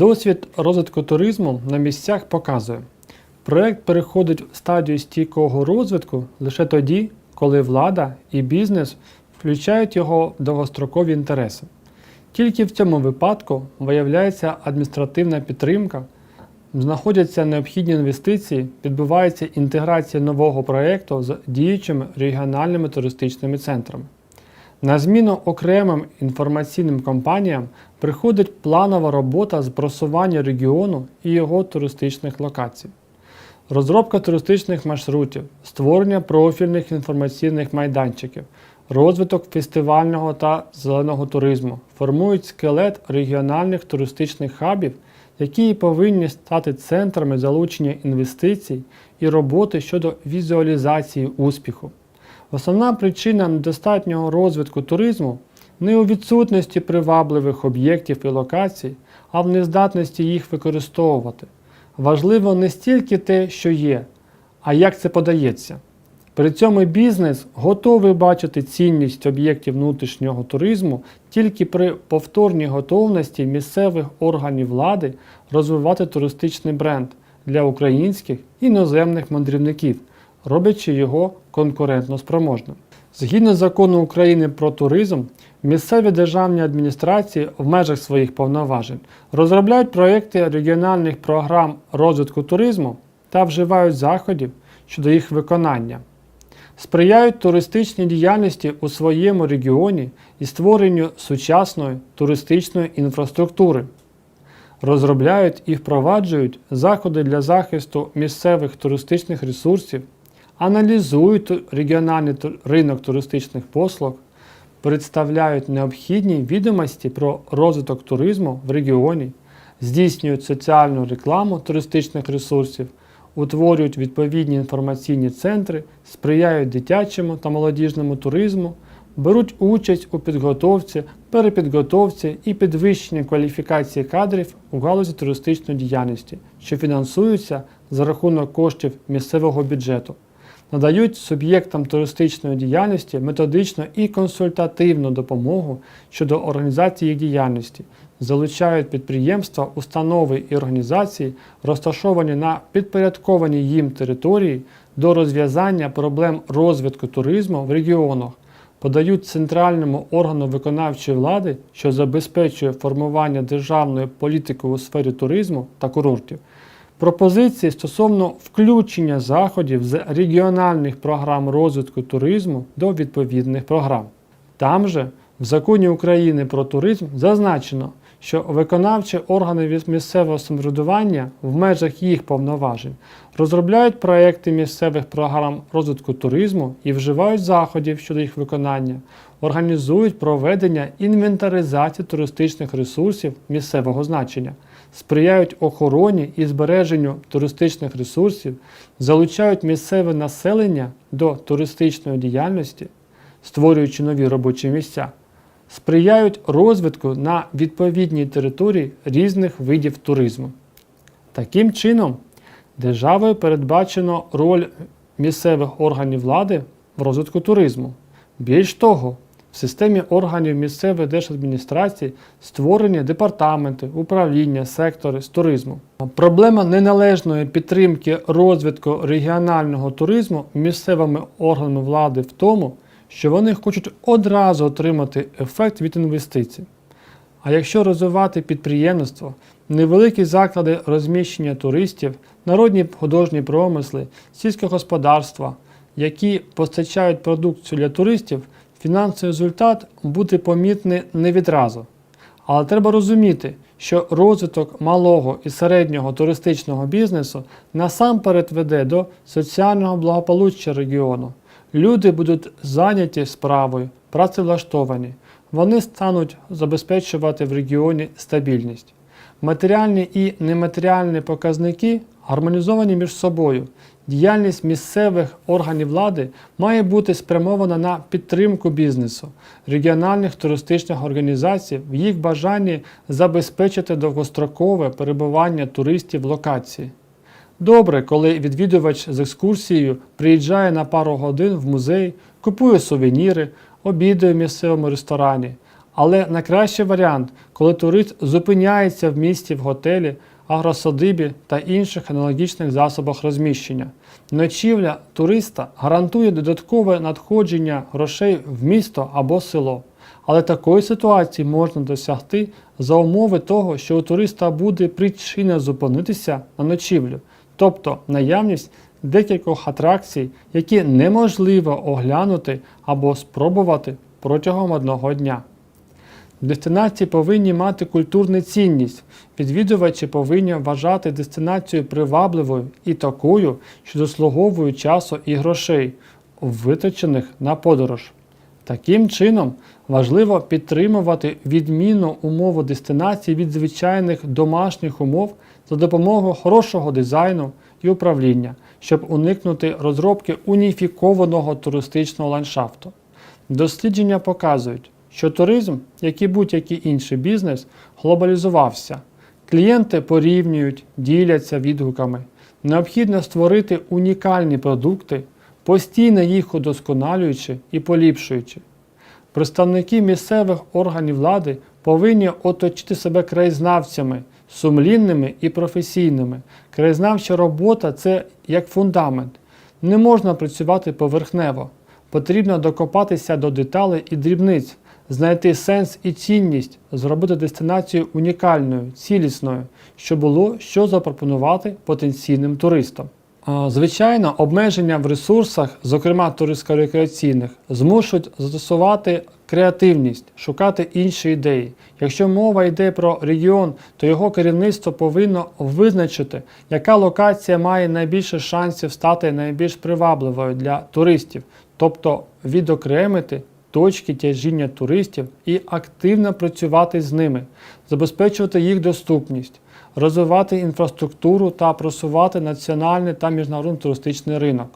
Досвід розвитку туризму на місцях показує, проект переходить в стадію стійкого розвитку лише тоді, коли влада і бізнес включають його довгострокові інтереси. Тільки в цьому випадку виявляється адміністративна підтримка, знаходяться необхідні інвестиції, відбувається інтеграція нового проєкту з діючими регіональними туристичними центрами. На зміну окремим інформаційним компаніям приходить планова робота з просування регіону і його туристичних локацій. Розробка туристичних маршрутів, створення профільних інформаційних майданчиків, розвиток фестивального та зеленого туризму формують скелет регіональних туристичних хабів, які повинні стати центрами залучення інвестицій і роботи щодо візуалізації успіху. Основна причина недостатнього розвитку туризму не у відсутності привабливих об'єктів і локацій, а в нездатності їх використовувати. Важливо не стільки те, що є, а як це подається. При цьому бізнес готовий бачити цінність об'єктів внутрішнього туризму тільки при повторній готовності місцевих органів влади розвивати туристичний бренд для українських і іноземних мандрівників, роблячи його конкурентно спроможним. Згідно закону України про туризм, місцеві державні адміністрації в межах своїх повноважень розробляють проекти регіональних програм розвитку туризму та вживають заходів щодо їх виконання, сприяють туристичній діяльності у своєму регіоні і створенню сучасної туристичної інфраструктури, розробляють і впроваджують заходи для захисту місцевих туристичних ресурсів аналізують регіональний ринок туристичних послуг, представляють необхідні відомості про розвиток туризму в регіоні, здійснюють соціальну рекламу туристичних ресурсів, утворюють відповідні інформаційні центри, сприяють дитячому та молодіжному туризму, беруть участь у підготовці, перепідготовці і підвищенні кваліфікації кадрів у галузі туристичної діяльності, що фінансуються за рахунок коштів місцевого бюджету надають суб'єктам туристичної діяльності методичну і консультативну допомогу щодо організації їх діяльності, залучають підприємства, установи і організації, розташовані на підпорядкованій їм території до розв'язання проблем розвитку туризму в регіонах, подають центральному органу виконавчої влади, що забезпечує формування державної політики у сфері туризму та курортів, пропозиції стосовно включення заходів з регіональних програм розвитку туризму до відповідних програм. Там же в законі України про туризм зазначено, що виконавчі органи місцевого самоврядування в межах їх повноважень розробляють проекти місцевих програм розвитку туризму і вживають заходів щодо їх виконання, організують проведення інвентаризації туристичних ресурсів місцевого значення, сприяють охороні і збереженню туристичних ресурсів, залучають місцеве населення до туристичної діяльності, створюючи нові робочі місця сприяють розвитку на відповідній території різних видів туризму. Таким чином, державою передбачено роль місцевих органів влади в розвитку туризму. Більш того, в системі органів місцевої держадміністрації створені департаменти, управління, сектори з туризму. Проблема неналежної підтримки розвитку регіонального туризму місцевими органами влади в тому, що вони хочуть одразу отримати ефект від інвестицій. А якщо розвивати підприємництво, невеликі заклади розміщення туристів, народні художні промисли, сільське господарство, які постачають продукцію для туристів, фінансовий результат буде помітний не відразу. Але треба розуміти, що розвиток малого і середнього туристичного бізнесу насамперед веде до соціального благополуччя регіону. Люди будуть зайняті справою, працевлаштовані, Вони стануть забезпечувати в регіоні стабільність. Матеріальні і нематеріальні показники гармонізовані між собою. Діяльність місцевих органів влади має бути спрямована на підтримку бізнесу, регіональних туристичних організацій в їх бажанні забезпечити довгострокове перебування туристів в локації. Добре, коли відвідувач з екскурсією приїжджає на пару годин в музей, купує сувеніри, обідає в місцевому ресторані. Але найкращий варіант, коли турист зупиняється в місті в готелі, агросадибі та інших аналогічних засобах розміщення. Ночівля туриста гарантує додаткове надходження грошей в місто або село. Але такої ситуації можна досягти за умови того, що у туриста буде причина зупинитися на ночівлю, тобто наявність декількох атракцій, які неможливо оглянути або спробувати протягом одного дня. Дестинації повинні мати культурну цінність. Відвідувачі повинні вважати дестинацію привабливою і такою, що заслуговує часу і грошей, витрачених на подорож. Таким чином, важливо підтримувати відмінну умову дестинації від звичайних домашніх умов за допомогою хорошого дизайну і управління, щоб уникнути розробки уніфікованого туристичного ландшафту. Дослідження показують, що туризм, як і будь-який інший бізнес, глобалізувався. Клієнти порівнюють, діляться відгуками. Необхідно створити унікальні продукти, постійно їх удосконалюючи і поліпшуючи. Представники місцевих органів влади повинні оточити себе краєзнавцями, сумлінними і професійними. Краєзнавча робота це як фундамент. Не можна працювати поверхнево. Потрібно докопатися до деталей і дрібниць, знайти сенс і цінність, зробити дестинацію унікальною, цілісною, щоб було що запропонувати потенційним туристам. Звичайно, обмеження в ресурсах, зокрема туристсько-рекреаційних, змушують застосувати креативність, шукати інші ідеї. Якщо мова йде про регіон, то його керівництво повинно визначити, яка локація має найбільше шансів стати найбільш привабливою для туристів, тобто відокремити точки тяжіння туристів і активно працювати з ними, забезпечувати їх доступність, розвивати інфраструктуру та просувати національний та міжнародний туристичний ринок.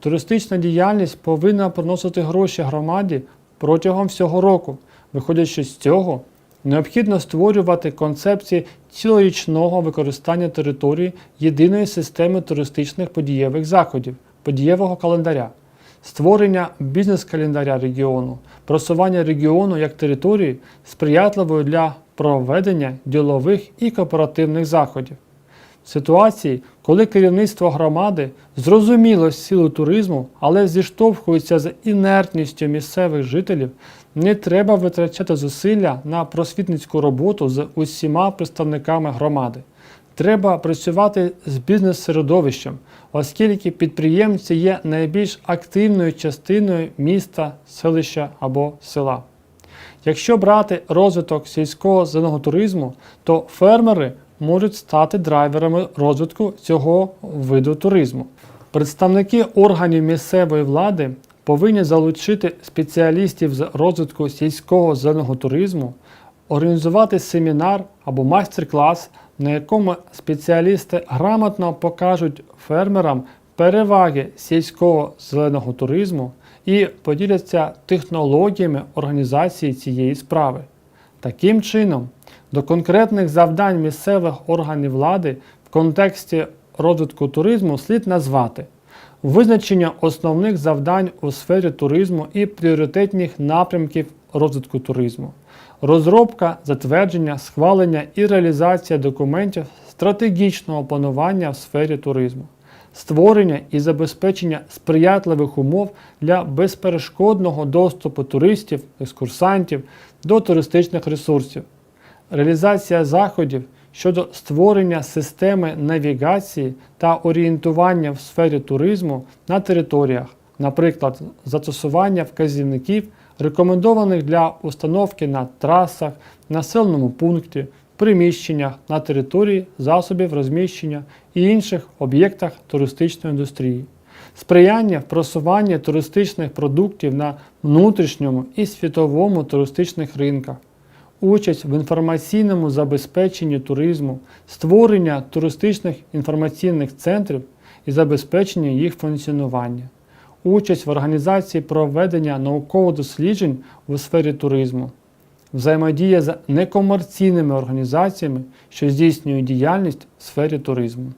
Туристична діяльність повинна приносити гроші громаді протягом всього року. Виходячи з цього, необхідно створювати концепції цілорічного використання території єдиної системи туристичних подієвих заходів, подієвого календаря, створення бізнес-календаря регіону, просування регіону як території сприятливою для проведення ділових і кооперативних заходів. В ситуації, коли керівництво громади зрозуміло силу туризму, але зіштовхується з інертністю місцевих жителів, не треба витрачати зусилля на просвітницьку роботу з усіма представниками громади. Треба працювати з бізнес-середовищем, оскільки підприємці є найбільш активною частиною міста, селища або села. Якщо брати розвиток сільського зеленого туризму, то фермери можуть стати драйверами розвитку цього виду туризму. Представники органів місцевої влади повинні залучити спеціалістів з розвитку сільського зеленого туризму, організувати семінар або майстер-клас, на якому спеціалісти грамотно покажуть фермерам переваги сільського зеленого туризму і поділяться технологіями організації цієї справи. Таким чином, до конкретних завдань місцевих органів влади в контексті розвитку туризму слід назвати визначення основних завдань у сфері туризму і пріоритетних напрямків розвитку туризму, розробка, затвердження, схвалення і реалізація документів стратегічного планування в сфері туризму, створення і забезпечення сприятливих умов для безперешкодного доступу туристів, екскурсантів до туристичних ресурсів, реалізація заходів щодо створення системи навігації та орієнтування в сфері туризму на територіях, наприклад, застосування вказівників, рекомендованих для установки на трасах, населеному пункті, приміщеннях на території засобів розміщення і інших об'єктах туристичної індустрії. сприяння в просуванні туристичних продуктів на внутрішньому і світовому туристичних ринках, участь в інформаційному забезпеченні туризму, створення туристичних інформаційних центрів і забезпечення їх функціонування, участь в організації проведення науково-досліджень у сфері туризму, взаємодія з некомерційними організаціями, що здійснюють діяльність в сфері туризму.